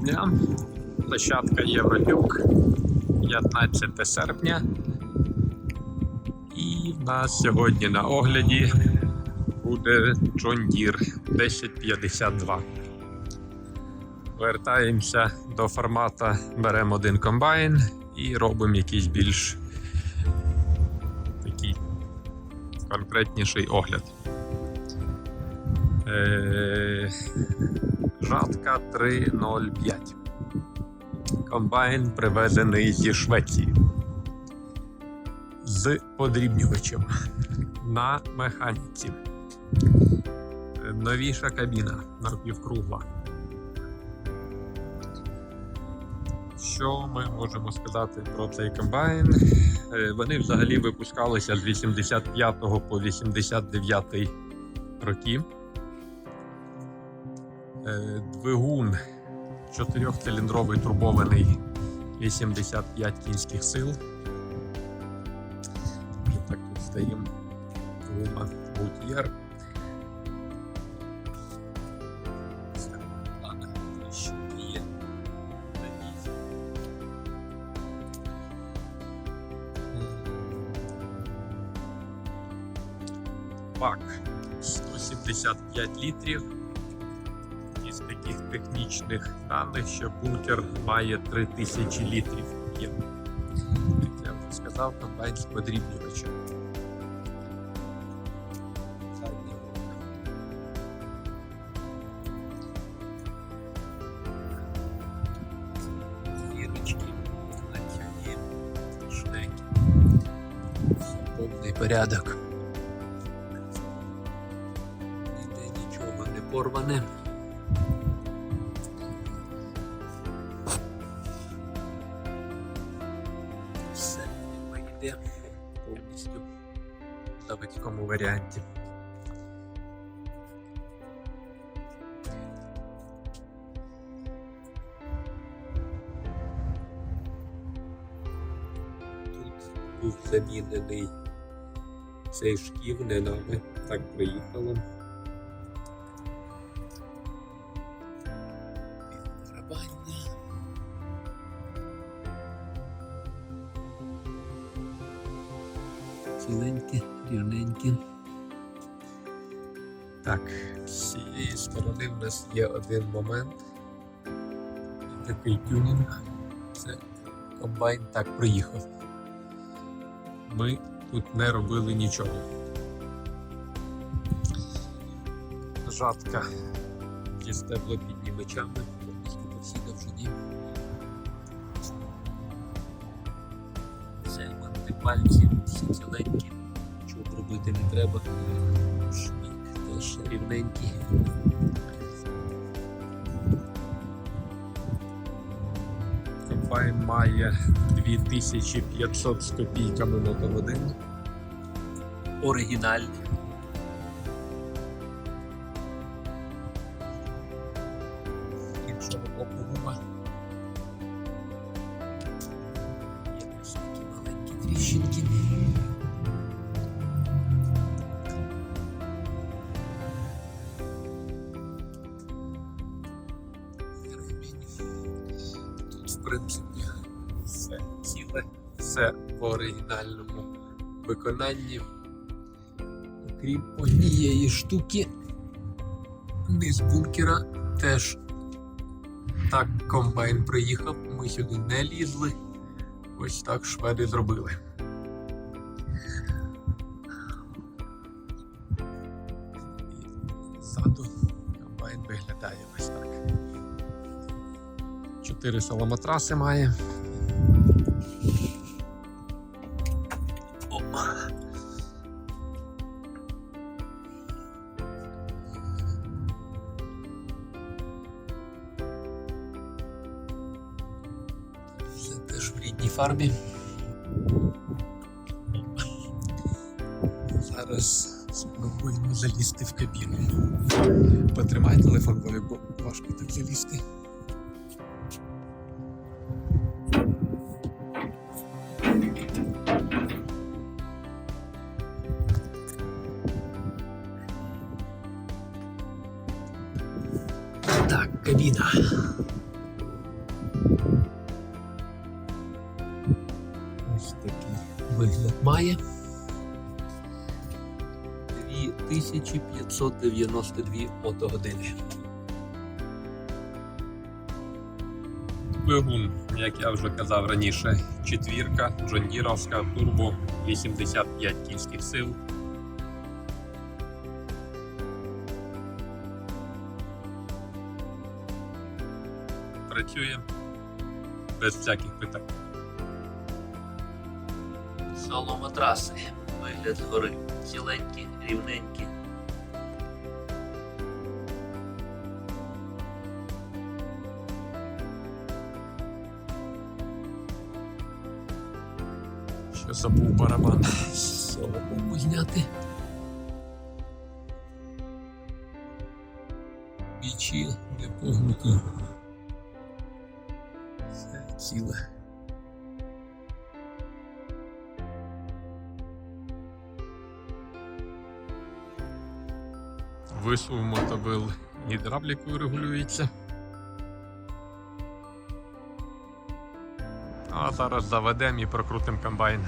дня. Площадка Євротюк, 15 серпня. І в нас сьогодні на огляді буде John Deere 1052. Вертаємося до формата, беремо один комбайн і робимо якийсь більш такий конкретніший огляд. Е, Жатка 305. Комбайн привезений зі Швеції. З подрібнювачем на механіці. Новіша кабіна напівкругла. Що ми можемо сказати про цей комбайн? Е, Вони взагалі випускалися з 85 по 89 роки. Е, Двигун чотирьохциліндровий турбований 85 кінських сил. Так тут стоїмо. Гума є. Бак 175 літрів. Із таких технічних даних, що бункер має 3000 літрів. Є. Як я вже сказав, комбайн з подрібнювачем. Повний порядок. Ніде нічого не порване. Йде повністю в заводському варіанті. Був замінений цей шків не нами, так приїхало. Цієї сторони в нас є один момент. Такий тюнінг. Це комбайн так приїхав. Ми тут не робили нічого. Жатка зі стеблопіднімачами, повністю по всій довжині. Це антипальці, всі ціленькі, нічого робити не треба. Шмік теж рівненький. Комбайн має 2500 з копійками мотогодин. Оригінальний. Принципі, все ціле, все в оригінальному виконанні. Окрім однієї штуки, низ бункера теж так комбайн приїхав, ми сюди не лізли. Ось так шведи зробили. 4 саламатраси має. О. Все теж в рідній фарбі. Зараз спробуємо залізти в кабіну. Потримай телефон, бо важко так залізти. Так, кабіна. Ось такий вигляд має. 2592 мотогодини. Двигун, як я вже казав раніше, четвірка, джондіровська, турбо, 85 кінських сил. Працює без всяких питань. Соломатраси. Вигляд згори. Ціленькі, рівненькі. Ще забув барабан. Солому зняти. Бічі не погнуті. Ціле. Висув мотобил гідравлікою регулюється. А зараз заведемо і прокрутимо комбайн.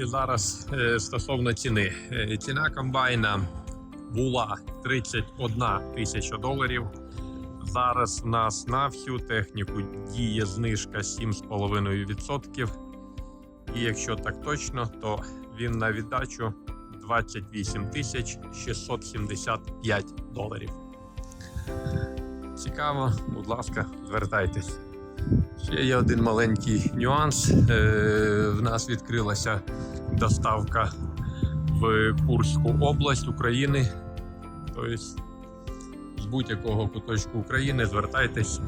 І зараз е, стосовно ціни. Е, Ціна комбайна була 31 тисяча доларів. Зараз в нас на всю техніку діє знижка 7,5%. І якщо так точно, то він на віддачу 28 тисяч 675 доларів. Цікаво, будь ласка, звертайтесь. Ще є один маленький нюанс. Е, В нас відкрилася доставка в Курську область України. Тобто з будь-якого куточку України звертайтесь,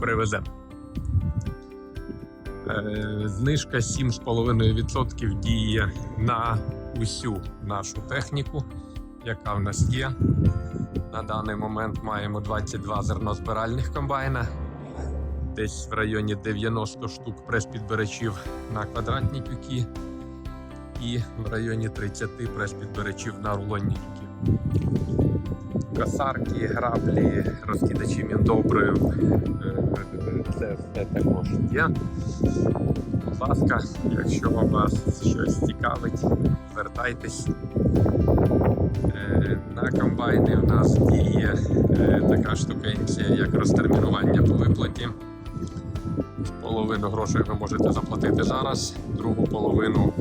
привеземо. Е, Знижка 7,5% діє на усю нашу техніку, яка в нас є. На даний момент маємо 22 зернозбиральних комбайна десь в районі 90 штук прес-підбирачів на квадратні тюки і в районі 30 прес-підбирачів на рулонні тюки. Касарки, граблі, розкидачі міндобрив. е, Це все також є. Будь ласка, якщо вас щось цікавить, звертайтесь. Е, На комбайни в нас діє е, така штукенція, як розтермінування по виплаті. Половину грошей ви можете заплатити зараз, другу половину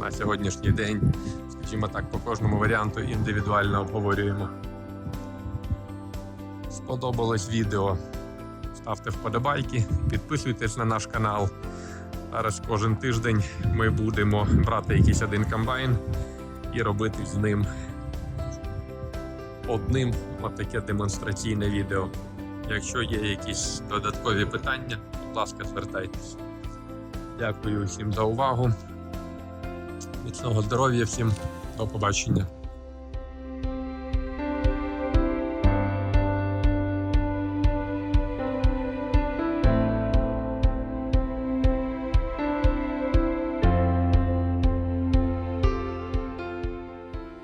на сьогоднішній день, скажімо так, по кожному варіанту індивідуально обговорюємо. Сподобалось відео? Ставте вподобайки, підписуйтесь на наш канал. Зараз кожен тиждень ми будемо брати якийсь один комбайн і робити з ним одним отаке демонстраційне відео. Якщо є якісь додаткові питання, будь ласка, звертайтеся. Дякую всім за увагу. Міцного здоров'я всім, до побачення.